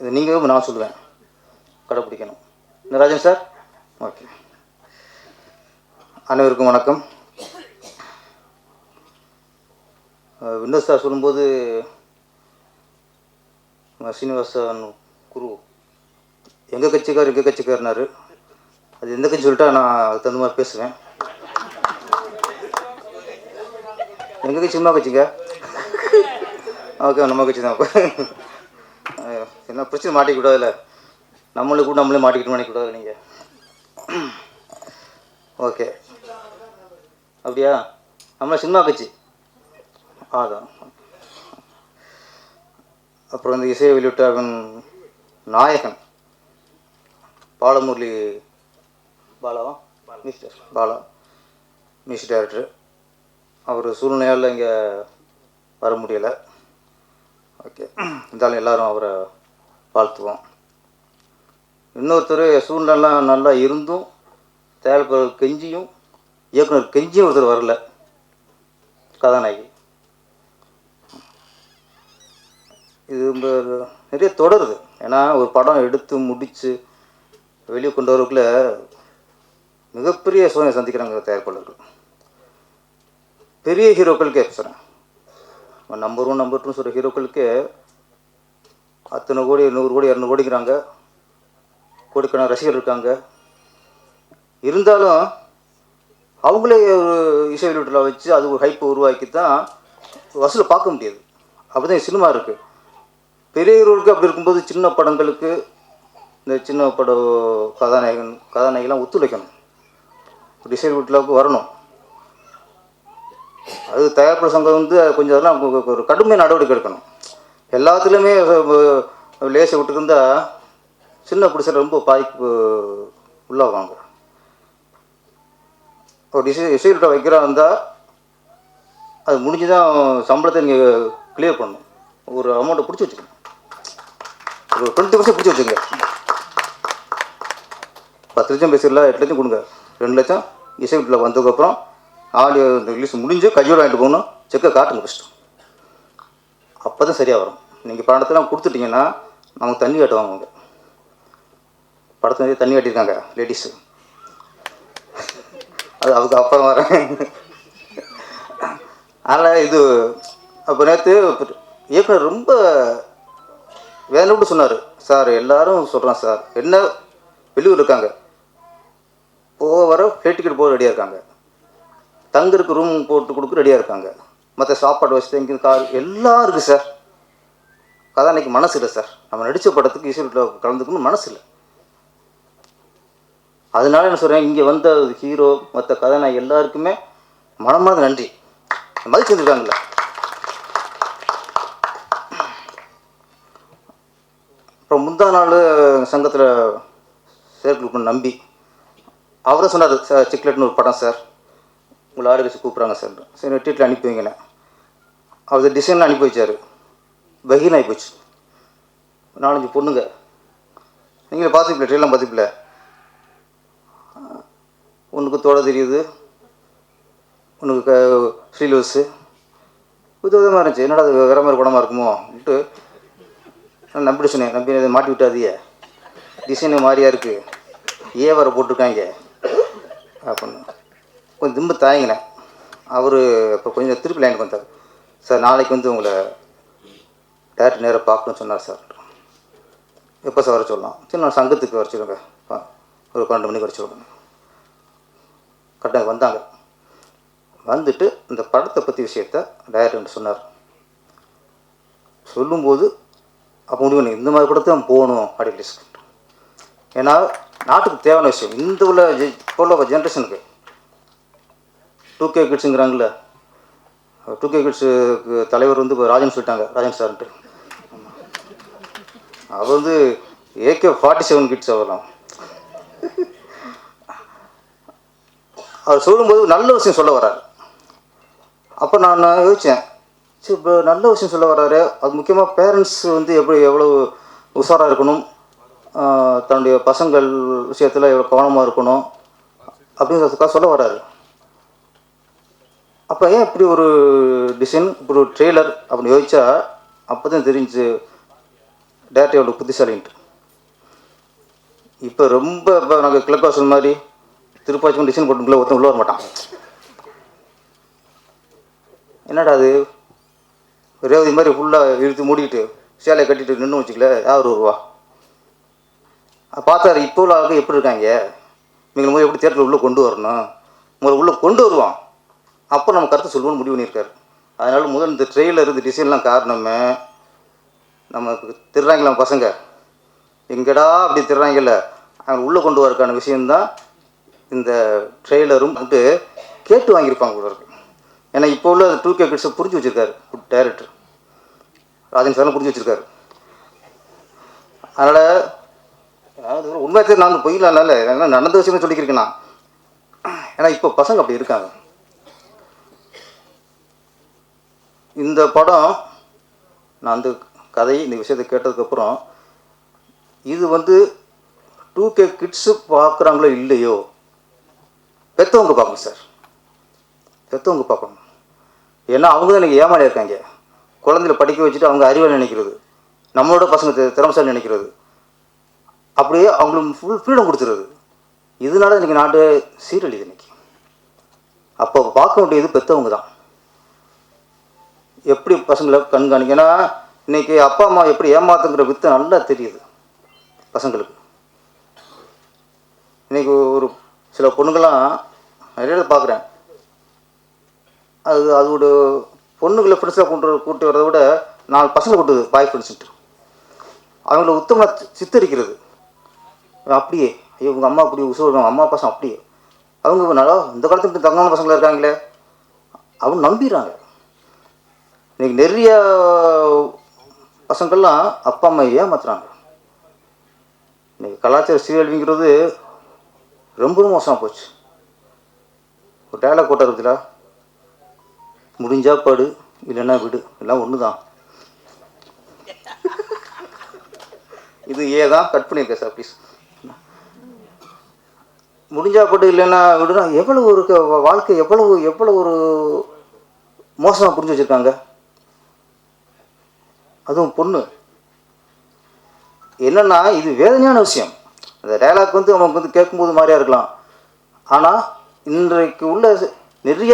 இது நீங்களும் நான் சொல்லுவேன். கடைப்பிடிக்கணும். இந்த ராஜன் சார்? ஓகே. அனைவருக்கும் வணக்கம். விண்டோஸ் சார் சொல்லும்போது நம்ம சீனிவாசன் குரு. எங்கள் கட்சிக்கார் எங்கள் கட்சிக்காரனாரு அது எந்த கட்சி சொல்லிட்டா நான் அதுக்கு தகுந்த மாதிரி பேசுவேன். எங்கள் கட்சி சும்மா கட்சிங்க ஓகே நம்ம கட்சி தான். என்ன பிரச்சனை மாட்டிக்கூடாதுல்ல நம்மளுக்கு கூட நம்மளே மாட்டிக்கிட்டு மாட்டிக்கூடாது நீங்கள் ஓகே அப்படியா? நம்ம சினிமா கட்சி? அதான். அப்புறம் இந்த இசையை வெளியிட்டாவின் நாயகன். பாலமுரளி பாலாவா மிஸ்டர். பாலா. மியூசிக் டைரக்டர் அவர் சூழ்நிலையால் இங்கே வர முடியலை. ஓகே இருந்தாலும் எல்லோரும் அவரை வாழ்த்துவோம். இன்னொருத்தர் சூழ்நிலாம் நல்லா இருந்தும் தயாரிப்பாளர் கெஞ்சியும் இயக்குனர் கெஞ்சியும் ஒருத்தர் வரல. கதாநாயகி. இது நிறைய தொடருது. ஏன்னா ஒரு படம் எடுத்து முடித்து வெளியே கொண்டு வரக்குள்ளே மிகப்பெரிய சோதனை சந்திக்கிறாங்க தயாரிப்பாளர்கள். பெரிய ஹீரோக்களுக்கே பேசுகிறேன் நம்பர் ஒன் நம்பர் டூன்னு சொல்கிற ஹீரோக்களுக்கே அத்தனை கோடி நூறு கோடி இரநூறு கோடிக்கிறாங்க கோடிக்கணக்கான ரசிகர் இருக்காங்க. இருந்தாலும் அவங்களே ஒரு இசை வெளியீட்டில் வச்சு அது ஒரு ஹைப்பை உருவாக்கி தான் வசூலை பார்க்க முடியாது. அப்படி தான் சினிமா இருக்குது பெரிய அப்படி இருக்கும்போது சின்ன படங்களுக்கு இந்த சின்ன பட கதாநாயகன் கதாநாயகிலாம் ஒத்துழைக்கணும். டிசைன் வீட்டில் வரணும். அது தயாரிப்பு சங்கம் வந்து கொஞ்சம் அதெல்லாம் ஒரு கடுமையான நடவடிக்கை எடுக்கணும். எல்லாத்துலேயுமே லேசை விட்டுருந்தா சின்ன பிடிச்ச ரொம்ப பாதிப்பு உள்ளாவாங்க. ஒரு டிசை இசைக்கிட்ட வைக்கிறா இருந்தால் அது முடிஞ்சு தான் சம்பளத்தை நீங்கள் கிளியர் பண்ணணும். ஒரு அமௌண்ட்டை பிடிச்சி வச்சுக்கணும். ஒரு டுவெண்ட்டி பர்சன்ட் பிடிச்சி வச்சுங்க. பத்து லட்சம் பேசிடலாம் எட்டு லட்சம் கொடுங்க. ரெண்டு லட்சம் இசை வீட்டில் வந்ததுக்கப்புறம் ஆடியோ இந்த ரிலீஸ் முடிஞ்சு கையோடு வாங்கிட்டு போகணும். செக்கை காட்டுங்க ஃபஸ்ட்டு அப்போ தான் சரியாக வரும். நீங்கள் படத்தெல்லாம் கொடுத்துட்டீங்கன்னா நமக்கு தண்ணி காட்டுவாங்க அவங்க படத்தை நிறைய தண்ணி காட்டியிருக்காங்க லேடிஸு அது அதுக்கு அப்புறம் வரேன் அதனால் இது அப்போ நேற்று இயக்குனர் ரொம்ப வேலை விட்டு சொன்னார். சார் எல்லாரும் சொல்கிறான் சார். என்ன வெளியூர் இருக்காங்க. போக வர ஃப்ளைட் டிக்கெட் போக ரெடியாக இருக்காங்க. தங்குறதுக்கு ரூம் போட்டு கொடுக்க ரெடியாக இருக்காங்க. மற்ற சாப்பாடு வசதி இங்கே கார் எல்லாம் இருக்குது சார். கதாநாயகி மனசு இல்லை சார். நம்ம நடித்த படத்துக்கு ஈஸ்வரில் கலந்துக்கணும்னு கலந்துக்கணும் மனசு இல்லை அதனால என்ன சொல்கிறேன் இங்கே வந்த ஹீரோ மற்ற கதாநாயகி எல்லாருக்குமே மனமார்ந்த நன்றி. மதிச்சு வந்துருக்காங்கல்ல அப்புறம் முந்தா நாள் சங்கத்தில் சேர்க்கணும் நம்பி அவரும் சொன்னார் சார் சிக்லெட்னு ஒரு படம் சார். உங்களை ஆடு வச்சு கூப்பிட்றாங்க சார். சரி டீட்டில் அனுப்பி வைங்கண்ணே அவர் டிசைனில் அனுப்பி வச்சார் பகீன் ஆகி போச்சு நாலஞ்சு பொண்ணுங்க. நீங்களே பார்த்துப்பில்ல ட்ரெயிலாம் பார்த்துப்பில்ல உனக்கு தோட தெரியுது. உனக்கு க ஸ்ரீலூஸு. புது விதமாக இருந்துச்சு. என்னடா அது வேறு மாதிரி படமாக இருக்குமோன்ட்டு நான் நம்பிட்டு சொன்னேன். நம்பி இதை மாட்டி விட்டாதியே டிசைனு மாதிரியா இருக்குது ஏ வர போட்டிருக்காங்க. அப்படின்னு. கொஞ்சம் திரும்ப தாங்கினேன். அவர் இப்போ கொஞ்சம் திருப்பி லைனுக்கு வந்தார். சார் நாளைக்கு வந்து உங்களை டேரக்டர் நேராக பார்க்கணும்னு சொன்னார் சார். எப்போ சார் வர சொல்லலாம் சரி நான் சங்கத்துக்கு வர சொல்லுங்க. ஒரு பன்னெண்டு மணிக்கு வர சொல்லுங்க. கரெக்டாக வந்தாங்க. வந்துட்டு இந்த படத்தை பற்றி விஷயத்த டைரக்டர் சொன்னார். சொல்லும்போது அப்போ முடிவு பண்ணி இந்த மாதிரி படத்தை தான் போகணும் அப்படின்னு லிஸ்ட் ஏன்னா நாட்டுக்கு தேவையான விஷயம். இந்த உள்ள இப்போ உள்ள ஜென்ரேஷனுக்கு டூ கே கிட்ஸுங்கிறாங்கல்ல டூ கே கிட்ஸுக்கு தலைவர் வந்து இப்போ ராஜன் சொல்லிட்டாங்க ராஜன் சார்ன்ட்டு. அவர் வந்து ஏகே ஃபார்ட்டி செவன் கிட்ஸ் அவர்லாம் அவர் சொல்லும்போது நல்ல விஷயம் சொல்ல வர்றாரு. அப்போ நான் யோசித்தேன் சரி இப்போ நல்ல விஷயம் சொல்ல வர்றாரு. அது முக்கியமாக பேரண்ட்ஸ் வந்து எப்படி எவ்வளோ உஷாராக இருக்கணும்? தன்னுடைய பசங்கள் விஷயத்தில் எவ்வளோ கவனமாக இருக்கணும்? அப்படின்னு சொல்ல வர்றாரு. அப்போ ஏன் இப்படி ஒரு டிசைன் இப்படி ஒரு ட்ரெய்லர் அப்படின்னு யோசிச்சா அப்போ தான் தெரிஞ்சு டேரக்டர் எவ்வளோ புத்திசாலின்ட்டு. இப்போ ரொம்ப இப்போ நாங்கள் கிழக்காசல் மாதிரி திருப்பாச்சி டிசைன் போட்டுக்குள்ள ஒருத்தன் உள்ள வர மாட்டான். என்னடா அது? ரேவதி மாதிரி ஃபுல்லாக இழுத்து மூடிக்கிட்டு சேலையை கட்டிட்டு நின்று வச்சுக்கல யார் வருவா? பார்த்தாரு இப்போ உள்ள ஆளுக்கு எப்படி இருக்காங்க? இவங்களை முதல்ல எப்படி தேட்டரில் உள்ளே கொண்டு வரணும்? உங்களை உள்ளே கொண்டு வருவான். அப்போ நம்ம கருத்து சொல்லுவோம்னு முடிவு பண்ணியிருக்காரு. அதனால் முதல் இந்த ட்ரெயிலர் இந்த டிசைன்லாம் காரணமே நம்ம திருறாங்களா பசங்க. எங்கடா அப்படி திருறாங்கல்ல? அவங்க உள்ளே கொண்டு வரக்கான விஷயம்தான் இந்த ட்ரெய்லரும் வந்துட்டு கேட்டு வாங்கியிருப்பாங்க கூட இருக்கு. ஏன்னா இப்போ உள்ள டூ கே கிட்ஸை புரிஞ்சு வச்சுருக்காரு டைரக்டர் ராஜன் சார்லாம் புரிஞ்சு வச்சுருக்காரு. அதனால் அதாவது தெரியும் நான் பொய்யலாம் இல்லை ஏன்னா நடந்த விஷயமே சொல்லிக்கிறேன் நான் ஏன்னா இப்போ பசங்க அப்படி இருக்காங்க. இந்த படம் நான் அந்த கதை இந்த விஷயத்தை கேட்டதுக்கப்புறம் இது வந்து டூ கே கிட்ஸு பார்க்குறாங்களோ இல்லையோ பெற்றவங்க பார்க்கணும் சார் பெற்றவங்க பார்க்கணும். ஏன்னா அவங்க தான் எனக்கு ஏமாறி இருக்காங்க. குழந்தைல படிக்க வச்சுட்டு அவங்க அறிவை நினைக்கிறது. நம்மளோட பசங்க தி- திறமைசாலி நினைக்கிறது. அப்படியே அவங்களுக்கு ஃபுல் ஃப்ரீடம் கொடுத்துருது. இதனால இன்றைக்கி நாட்டு சீரழிது இன்னைக்கு. அப்போ பார்க்க வேண்டியது பெற்றவங்க தான். எப்படி பசங்களை கண்காணிக்க ஏன்னா இன்னைக்கு அப்பா அம்மா எப்படி ஏமாத்துங்கிற வித்து நல்லா தெரியுது பசங்களுக்கு. இன்னைக்கு ஒரு சில பொண்ணுங்கள்லாம் நிறைய பார்க்குறேன். அது அதோட பொண்ணுங்களை ஃப்ரெண்ட்ஸாக கொண்டு கூட்டி வரதை விட நாலு பசங்க கூட்டுது பாய் ஃப்ரெண்ட்ஸ்ட்டு அவங்கள உத்தமாக சித்தரிக்கிறது. அப்படியே ஐயோ உங்கள் அம்மா அப்படி உசுவாங்க அம்மா பசங்க அப்படியே. அவங்க நல்லா இந்த காலத்துக்கு இப்படி தங்கமான பசங்களாக இருக்காங்களே. அவங்க நம்பிடுறாங்க. இன்னைக்கு நிறைய பசங்கள்லாம் அப்பா அம்மா ஏமாத்துறாங்க? இன்னைக்கு கலாச்சார சீரழிவுங்கிறது ரொம்ப மோசமாக போச்சு. ஒரு டயலாக் போட்டார் இருக்குல்ல முடிஞ்சா பாடு இல்லைன்னா விடு. எல்லாம் ஒன்று தான் இது ஏ தான். கட் பண்ணியிருக்கேன் சார் ப்ளீஸ் முடிஞ்சா படு இல்லைன்னா விடுனா எவ்வளவு ஒரு வாழ்க்கை எவ்வளவு எவ்வளோ ஒரு மோசமாக புரிஞ்சு வச்சுருக்காங்க. அதுவும் பொண்ணு. என்னன்னா இது வேதனையான விஷயம். அந்த டயலாக் வந்து நமக்கு வந்து கேட்கும்போது மாதிரியா இருக்கலாம். ஆனால் இன்றைக்கு உள்ள நிறைய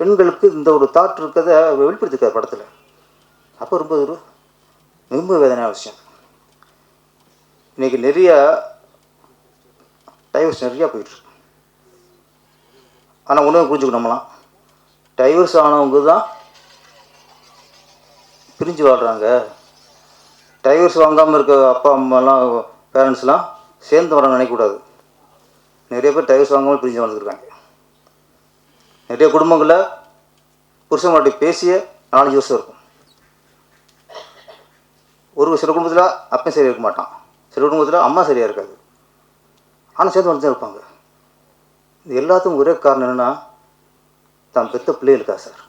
பெண்களுக்கு இந்த ஒரு தாட் இருக்கிறத வெளிப்படுத்திருக்கார் படத்தில். அப்போ ரொம்ப ஒரு ரொம்ப வேதனையான விஷயம். இன்னைக்கு நிறைய டைவர்ஸ் நிறையா போயிட்டுருக்கு ஆனால் உணவு புரிஞ்சுக்கணும்லாம் டைவர்ஸ் ஆனவங்க தான் பிரிஞ்சு வாழ்கிறாங்க டைவர்ஸ் வாங்காமல் இருக்க அப்பா அம்மாலாம் பேரண்ட்ஸ்லாம் சேர்ந்து வர நினைக்கக்கூடாது. நிறைய பேர் டைவர்ஸ் வாங்காமல் பிரிஞ்சு வாழ்ந்துருக்காங்க. நிறைய குடும்பங்களில் புருஷன் மாட்டி பேசிய நாலஞ்சு வருஷம் இருக்கும். ஒரு சில குடும்பத்தில் அப்பன் சரியாக இருக்க மாட்டான். சில குடும்பத்தில் அம்மா சரியாக இருக்காது. ஆனால் சேர்ந்து வந்து இருப்பாங்க. இது எல்லாத்துக்கும் ஒரே காரணம் என்னென்னா தான் பெற்ற பிள்ளைகளுக்கா சார்?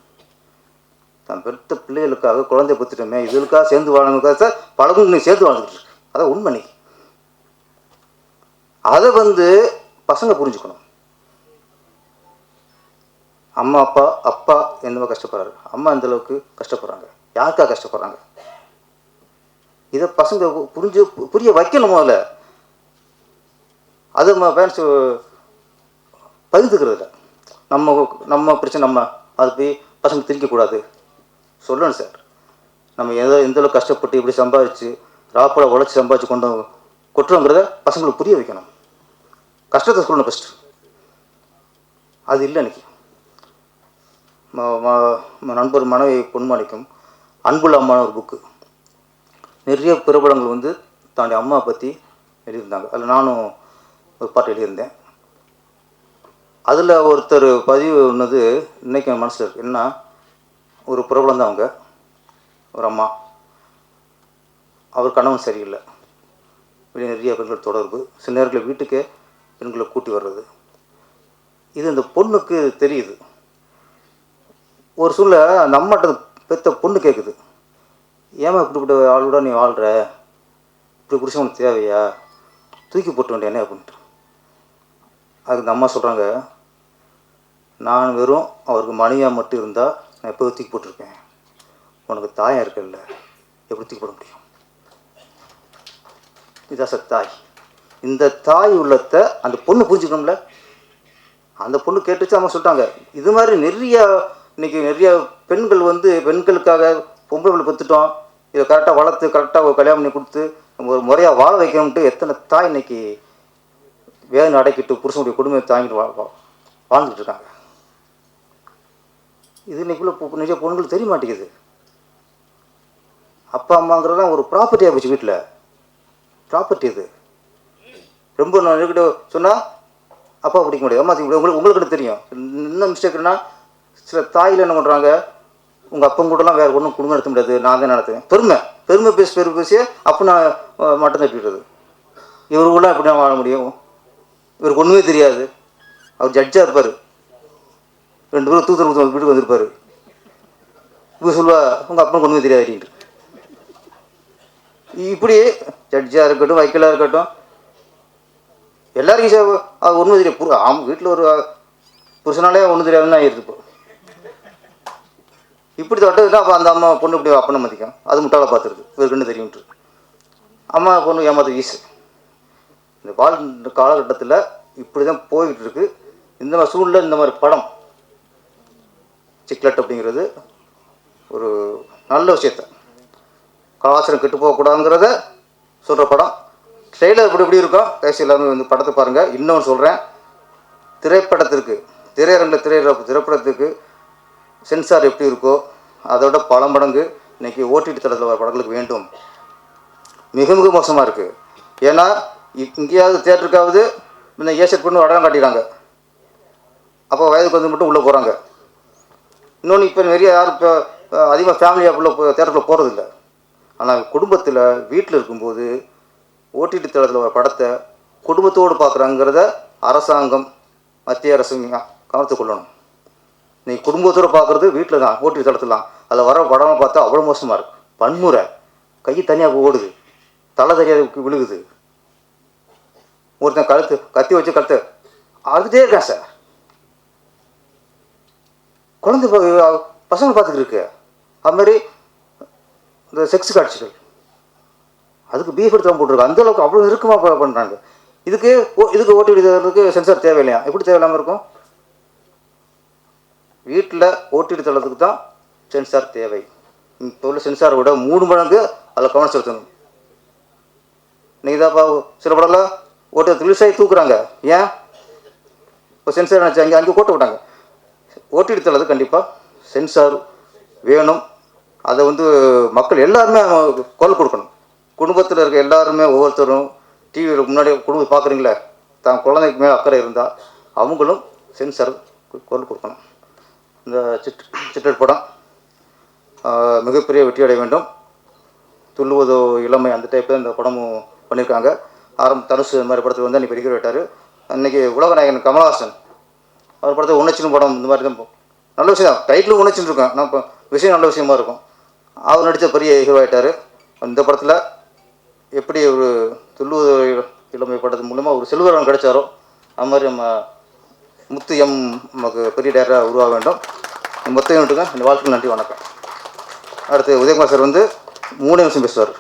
தான் பெருத்த பிள்ளைகளுக்காக குழந்தை பெற்றுட்டோமே இதுகளுக்காக சேர்ந்து வாழணுக்காக சார் பழகும் நீ சேர்ந்து வாழ்ந்துட்டு இருக்கு. அதான் உண்மை நீ அதை வந்து பசங்க புரிஞ்சுக்கணும். அம்மா அப்பா அப்பா என்னவோ கஷ்டப்படுறாரு. அம்மா அந்த அளவுக்கு கஷ்டப்படுறாங்க? யாருக்காக கஷ்டப்படுறாங்க? இதை பசங்க புரிஞ்சு புரிய வைக்கணும் முதல்ல. அது நம்ம பேரண்ட்ஸ் பகிர்ந்துக்கிறது இல்லை நம்ம நம்ம பிரச்சனை நம்ம அது போய் பசங்க திரிக்கக்கூடாது சொல்லணும் சார். நம்ம எதோ எந்தளவு கஷ்டப்பட்டு இப்படி சம்பாதிச்சு ராப்போட உழைச்சி சம்பாதிச்சு கொண்டு கொட்டுறோங்கிறத பசங்களுக்கு புரிய வைக்கணும். கஷ்டத்தை சொல்லணும் ஃபஸ்ட்டு அது இல்லை இன்னைக்கு. நண்பர் மனைவி பொன்மாணிக்கும் அன்புள்ள அம்மான ஒரு புக்கு நிறைய பிரபலங்கள் வந்து தன்னுடைய அம்மா பற்றி எழுதியிருந்தாங்க. அதில் நானும் ஒரு பாட்டு எழுதியிருந்தேன். அதில் ஒருத்தர் பதிவு ஒன்றது இன்னைக்கு என் மனசில் இருக்குது என்ன ஒரு பிரபலம் தான் அவங்க. ஒரு அம்மா. அவர் கணவன் சரியில்லை. வெளியே நிறைய பெண்கள் தொடர்பு. சில நேரங்களில் வீட்டுக்கே பெண்களை கூட்டி வர்றது. இது இந்த பொண்ணுக்கு தெரியுது. ஒரு சூழ்நிலை அந்த அம்மாட்ட பெத்த பொண்ணு கேட்குது ஏமா இப்படிப்பட்ட ஆளோட நீ வாழ்கிற இப்படி குடிச்சு உனக்கு தேவையா? தூக்கி போட்டு வேண்டியானே அப்படின்ட்டு. அதுக்கு இந்த அம்மா சொல்கிறாங்க நான் வெறும் அவருக்கு மனைவியாக மட்டும் இருந்தால் நான் எப்போ தூக்கி போட்டிருக்கேன். உனக்கு தாயம் இருக்குல்ல எப்படி தூக்கி போட முடியும்? இதான் சார் தாய். இந்த தாய் உள்ளத்தை அந்த பொண்ணு புரிஞ்சுக்கணும்ல? அந்த பொண்ணு கேட்டுச்சு அவங்க சொல்லிட்டாங்க. இது மாதிரி நிறைய இன்னைக்கு நிறைய பெண்கள் வந்து பெண்களுக்காக பொம்பளை பிள்ளை பெற்றுட்டோம். இதை கரெக்டாக வளர்த்து கரெக்டாக கல்யாணம் பண்ணி கொடுத்து நம்ம ஒரு முறையாக வாழ வைக்கணும்ட்டு எத்தனை தாய் இன்னைக்கு வேதனை அடைக்கிட்டு புருஷனுடைய குடும்பத்தை தாங்கிட்டு வா- வாழ்ந்துட்டு இருக்காங்க. இது இன்னைக்குள்ள நிஜ பொண்ணுங்களுக்கு தெரிய மாட்டேங்குது. அப்பா அம்மாங்கிறதெல்லாம் ஒரு ப்ராப்பர்ட்டியாக போச்சு வீட்டில் ப்ராப்பர்ட்டி இது. ரொம்ப நான் என்கிட்ட சொன்னால் அப்பா பிடிக்க முடியாது அம்மா உங்களுக்கு உங்களுக்கு தெரியும்? என்ன மிஸ்டேக்னா சில தாயில் என்ன பண்ணுறாங்க உங்கள் அப்பன் கூடலாம் வேறு ஒன்றும் குடும்பம் நடத்த முடியாது. நான் தான் நடத்துவேன். பெருமை. பெருமை பேசி பெருமை பேசியே அப்போ நான் மட்டும் மட்டம் தட்டிடுறது இவரு எப்படி நான் வாழ முடியும். இவருக்கு ஒன்றுமே தெரியாது. அவர் ஜட்ஜாக இருப்பார். ரெண்டு பேரும் தூத்தர் ஊற்று வீட்டுக்கு வந்திருப்பார். இப்போ சொல்லுவா உங்கள் அப்பனுக்கு ஒன்றுமே தெரியாது அப்படின்ட்டு இப்படி ஜட்ஜாக இருக்கட்டும் வைக்கலாக இருக்கட்டும் எல்லாருக்கும் சார் அது ஒன்றும் தெரியும் புரு ஆம் வீட்டில் ஒரு புருஷனாலே ஒன்றும் தெரியாதுன்னு ஆயிடுது இப்போ. இப்படி தொட்டதுன்னா அப்போ அந்த அம்மா பொண்ணு இப்படி அப்பனை மதிக்கும். அது முட்டாளை பார்த்துருக்கு இவருக்குன்னு தெரியும்ட்டு அம்மா பொண்ணு ஏமாத்த ஈஸு இந்த வாழ் காலகட்டத்தில் இப்படி தான் போய்கிட்டு இருக்கு. இந்த மாதிரி சூழ்நிலை இந்த மாதிரி படம் சிக்லெட் அப்படிங்கிறது ஒரு நல்ல விஷயத்த. கலாச்சாரம் கெட்டு போகக்கூடாதுங்கிறத சொல்கிற படம். ட்ரெய்லர் இப்படி இப்படி இருக்கும் கடைசி எல்லாமே வந்து படத்தை பாருங்கள் இன்னொன்று சொல்கிறேன் திரைப்படத்திற்கு திரையரங்கில் திரையிற திரைப்படத்துக்கு சென்சார் எப்படி இருக்கோ அதோட பல மடங்கு இன்றைக்கி ஓடிடி தளத்தில் வர படங்களுக்கு வேண்டும். மிக மிக மோசமாக இருக்குது ஏன்னா இங்கேயாவது தேட்டருக்காவது இந்த ஏசட் பண்ணி அடம் காட்டிடுறாங்க அப்போ வயதுக்கு வந்து மட்டும் உள்ளே போகிறாங்க இன்னொன்று இப்போ நிறைய யாரும் இப்போ அதிகமாக ஃபேமிலியாக உள்ள தேட்டரில் போகிறதில்ல ஆனால் குடும்பத்தில் வீட்டில் இருக்கும்போது ஓடிடி தளத்தில் வர படத்தை குடும்பத்தோடு பார்க்குறாங்கிறத அரசாங்கம் மத்திய அரசு கவனத்து கொள்ளணும். நீ குடும்பத்தோடு பார்க்குறது வீட்டில் தான் ஓடிடி தளத்தில் தான் அதில் வர படம் பார்த்தா அவ்வளோ மோசமாக இருக்குது பன்முறை. கை தனியாக ஓடுது. தலை தனியாக விழுகுது. ஒருத்தன் கழுத்து கத்தி வச்சு கழுத்து. அழுதுட்டே இருக்கேன் சார். குழந்தை ப- பசங்க பார்த்துட்டு இருக்கு. அது இந்த செக்ஸ் காட்சிகள். அதுக்கு பீஃப் எடுத்து தான் போட்டிருக்கு அந்த அளவுக்கு அவ்வளோ இருக்குமா பண்ணுறாங்க இதுக்கு ஓ- இதுக்கு ஓட்டி தரதுக்கு சென்சார் தேவையில்லையா எப்படி தேவையில்லாமல் இருக்கும்? வீட்டில் ஓட்டிடி தளத்துக்கு தான் சென்சார் தேவை. இப்போ உள்ள சென்சாரை விட மூணு மடங்கு அதில் கவனம் செலுத்தணும். இன்னைக்கு தான்ப்பா சில படம்லாம் ஓட்டு ரிலீஸ் ஆகி தூக்குறாங்க. ஏன்? இப்போ சென்சார் நினச்சி அங்கே அங்கே கோட்டை விட்டாங்க ஓட்டிடி அது கண்டிப்பாக சென்சார் வேணும். அதை வந்து மக்கள் எல்லாருமே குரல் கொடுக்கணும். குடும்பத்தில் இருக்க எல்லாருமே ஒவ்வொருத்தரும் டிவியில் முன்னாடி குடும்பம் பார்க்குறீங்களே? தான் குழந்தைக்கு மேலே அக்கறை இருந்தால் அவங்களும் சென்சார் குரல் கொடுக்கணும். இந்த சிட் சிட்டர் படம் மிகப்பெரிய வெற்றி அடைய வேண்டும். துள்ளுவதோ இளமை அந்த டைப்பில் இந்த படமும் பண்ணியிருக்காங்க. ஆரம்ப தனுசு இந்த மாதிரி படத்தில் வந்து அன்றைக்கி பெரிய விட்டார். அன்றைக்கி உலகநாயகன் கமல்ஹாசன் அவர் படத்தை உணர்ச்சின்னு படம் இந்த மாதிரி தான் நல்ல விஷயம் தான். டைட்டிலும் உணர்ச்சின்னு இருக்கும். நான் இப்போ விஷயம் நல்ல விஷயமா இருக்கும். அவர் நடித்த பெரிய ஹீரோ ஆகிட்டார் இந்த படத்தில் எப்படி ஒரு துள்ளுவதோ இளமை படத்து மூலமாக ஒரு செல்வரம் கிடைச்சாரோ அது மாதிரி நம்ம முத்து எம் நமக்கு பெரிய டேரக்டராக உருவாக வேண்டும். மொத்த யூனிட்டுங்க இந்த வாழ்க்கையில் நன்றி வணக்கம். அடுத்து உதயகுமார் சார் வந்து மூணு நிமிஷம் பேசுவார்.